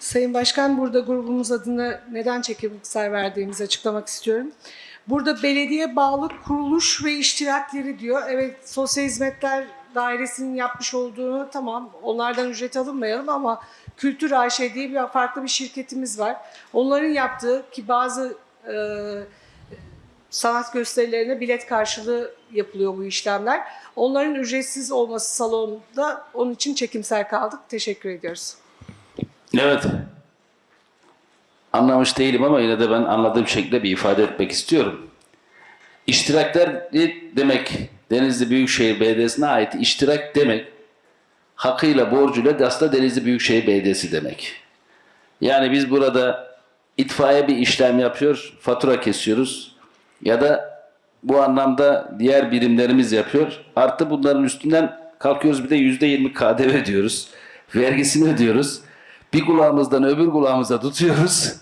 Sayın Başkan burada grubumuz adına neden çekimsel verdiğimizi açıklamak istiyorum. Burada belediye bağlı kuruluş ve iştirakleri diyor. Evet sosyal hizmetler dairesinin yapmış olduğunu tamam onlardan ücret alınmayalım ama Kültür AŞ diye bir farklı bir şirketimiz var. Onların yaptığı ki bazı e, sanat gösterilerine bilet karşılığı yapılıyor bu işlemler. Onların ücretsiz olması salonda onun için çekimsel kaldık. Teşekkür ediyoruz. Evet. Anlamış değilim ama yine de ben anladığım şekilde bir ifade etmek istiyorum. İştirakler demek Denizli Büyükşehir Belediyesi'ne ait iştirak demek hakkıyla borcuyla aslında Denizli Büyükşehir Belediyesi demek. Yani biz burada itfaiye bir işlem yapıyor, fatura kesiyoruz ya da bu anlamda diğer birimlerimiz yapıyor. Artı bunların üstünden kalkıyoruz bir de yüzde yirmi KDV ödüyoruz. Vergisini ödüyoruz. Bir kulağımızdan öbür kulağımıza tutuyoruz.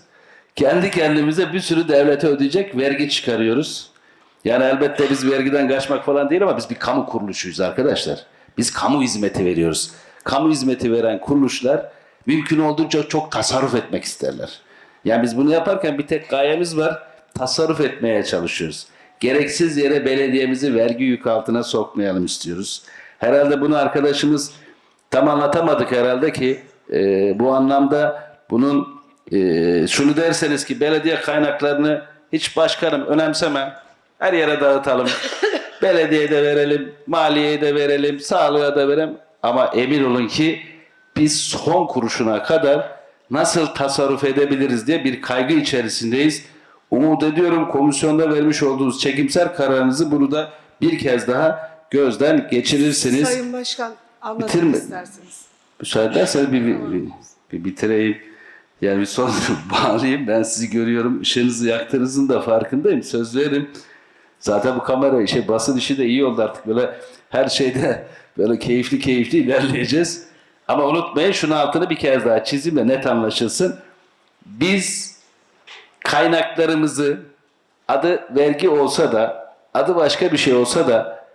Kendi kendimize bir sürü devlete ödeyecek vergi çıkarıyoruz. Yani elbette biz vergiden kaçmak falan değil ama biz bir kamu kuruluşuyuz arkadaşlar. Biz kamu hizmeti veriyoruz. Kamu hizmeti veren kuruluşlar mümkün olduğunca çok tasarruf etmek isterler. Yani biz bunu yaparken bir tek gayemiz var. Tasarruf etmeye çalışıyoruz. Gereksiz yere belediyemizi vergi yük altına sokmayalım istiyoruz. Herhalde bunu arkadaşımız tam anlatamadık herhalde ki e, bu anlamda bunun e, şunu derseniz ki belediye kaynaklarını hiç başkanım önemseme her yere dağıtalım. Belediyeye de verelim, maliyeye de verelim, sağlığa da verelim. Ama emin olun ki biz son kuruşuna kadar nasıl tasarruf edebiliriz diye bir kaygı içerisindeyiz. Umut ediyorum komisyonda vermiş olduğunuz çekimsel kararınızı bunu da bir kez daha gözden geçirirsiniz. Sayın Başkan anlatmak Bitirme. isterseniz. Müsaade ederseniz bir, bir, bir, bitireyim. Yani bir son bağlayayım. Ben sizi görüyorum. Işığınızı yaktığınızın da farkındayım. Söz veririm. Zaten bu kamera şey basın işi de iyi oldu artık. Böyle her şeyde böyle keyifli keyifli ilerleyeceğiz. Ama unutmayın şunun altını bir kez daha çizeyim de net anlaşılsın. Biz kaynaklarımızı adı vergi olsa da adı başka bir şey olsa da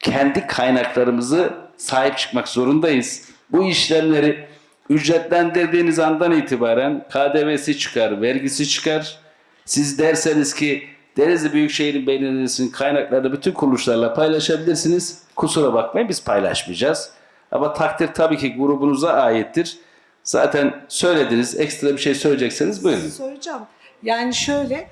kendi kaynaklarımızı sahip çıkmak zorundayız. Bu işlemleri ücretlendirdiğiniz andan itibaren KDV'si çıkar, vergisi çıkar. Siz derseniz ki Denizli Büyükşehir Belediyesi'nin kaynaklarını bütün kuruluşlarla paylaşabilirsiniz. Kusura bakmayın biz paylaşmayacağız. Ama takdir tabii ki grubunuza aittir. Zaten söylediniz, ekstra bir şey söyleyecekseniz buyurun. Söyleyeceğim. Yani şöyle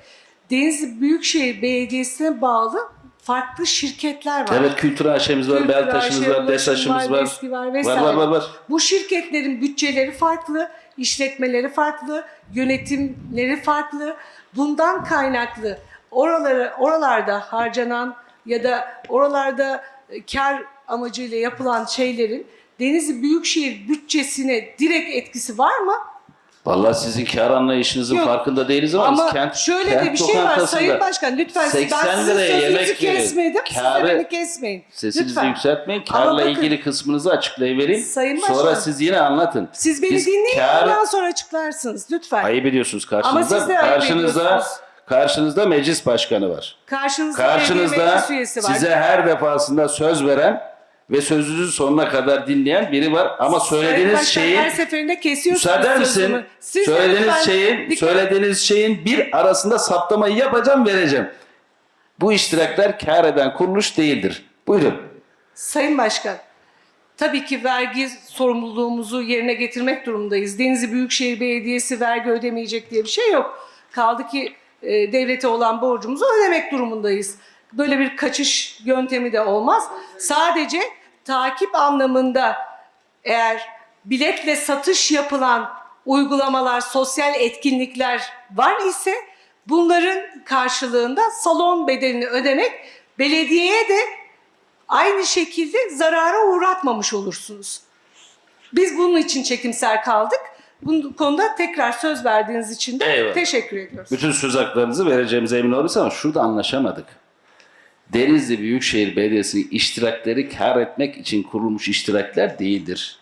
Denizli Büyükşehir Belediyesi'ne bağlı farklı şirketler var. Evet kültür aşemiz var, Kültür Beltaş'ımız AŞ, var, DESAŞ'ımız var. Var, Var vesaire. var var var. Bu şirketlerin bütçeleri farklı, işletmeleri farklı, yönetimleri farklı. Bundan kaynaklı oralara oralarda harcanan ya da oralarda e, kar amacıyla yapılan şeylerin Denizli Büyükşehir bütçesine direkt etkisi var mı? Vallahi sizin kar anlayışınızın Yok. farkında değiliz ama, Ama biz kent, şöyle kent de bir şey var Sayın Başkan lütfen siz- 80 ben sizin liraya yemek kesmedim. Siz Kârı- beni kesmeyin. Sesinizi lütfen. yükseltmeyin. Ama Karla bakın- ilgili kısmınızı açıklayıvereyim. Sayın Sonra Başkan. siz yine anlatın. Siz beni Biz dinleyin kârı- ondan sonra açıklarsınız lütfen. Ayıp ediyorsunuz Ama karşınızda. siz de karşınızda karşınızda meclis başkanı var. Karşınızda, Karşınızda meclis üyesi var. size her defasında söz veren ve sözünüzü sonuna kadar dinleyen biri var ama Sayın söylediğiniz Başkan, şeyin her seferinde kesiyorsunuz Müsaade misin? sözümü. Siz de söylediğiniz lütfen şeyin, dikkat- söylediğiniz şeyin bir arasında saptamayı yapacağım, vereceğim. Bu iştirakler kar eden kuruluş değildir. Buyurun. Sayın Başkan, tabii ki vergi sorumluluğumuzu yerine getirmek durumundayız. Denizli Büyükşehir Belediyesi vergi ödemeyecek diye bir şey yok. Kaldı ki e, devlete olan borcumuzu ödemek durumundayız. Böyle bir kaçış yöntemi de olmaz. Sadece takip anlamında eğer biletle satış yapılan uygulamalar, sosyal etkinlikler var ise bunların karşılığında salon bedelini ödemek belediyeye de aynı şekilde zarara uğratmamış olursunuz. Biz bunun için çekimser kaldık. Bu konuda tekrar söz verdiğiniz için de Eyvallah. teşekkür ediyoruz. Bütün söz haklarınızı vereceğimize emin oluruz ama şurada anlaşamadık. Denizli Büyükşehir Belediyesi'nin iştirakleri kar etmek için kurulmuş iştirakler değildir.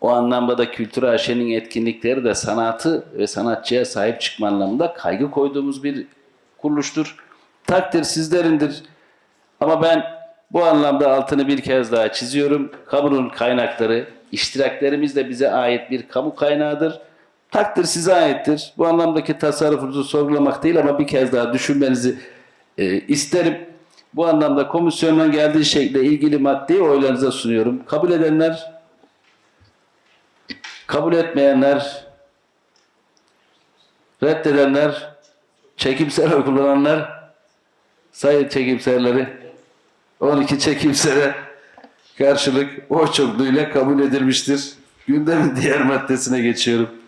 O anlamda da Kültür AŞ'nin etkinlikleri de sanatı ve sanatçıya sahip çıkma anlamında kaygı koyduğumuz bir kuruluştur. Takdir sizlerindir. Ama ben bu anlamda altını bir kez daha çiziyorum. Kamunun kaynakları, iştiraklerimiz de bize ait bir kamu kaynağıdır. Takdir size aittir. Bu anlamdaki tasarrufunuzu sorgulamak değil ama bir kez daha düşünmenizi e, isterim. Bu anlamda komisyondan geldiği şekilde ilgili maddeyi oylarınıza sunuyorum. Kabul edenler, kabul etmeyenler, reddedenler, çekimsel oy kullananlar, sayın çekimserleri, 12 çekimsere karşılık oy çokluğuyla kabul edilmiştir. Gündemin diğer maddesine geçiyorum.